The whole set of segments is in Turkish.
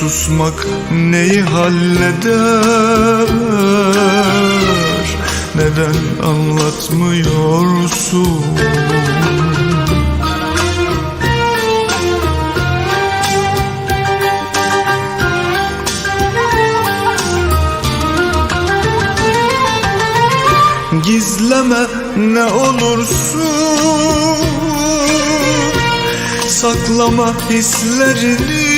susmak neyi halleder? Neden anlatmıyorsun? Gizleme ne olursun. Saklama hislerini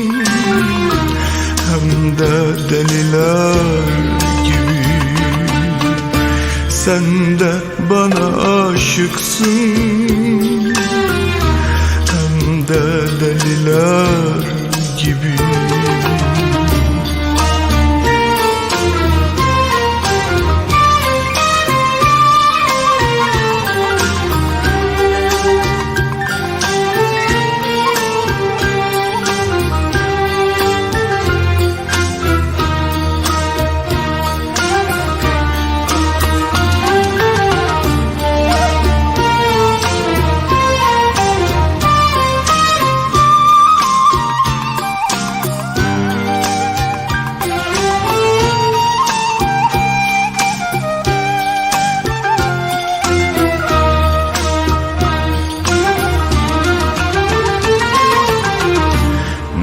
Sen de bana aşıksın. Hem de deliler gibi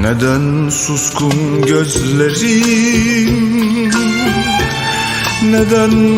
Neden suskun gözlerim Neden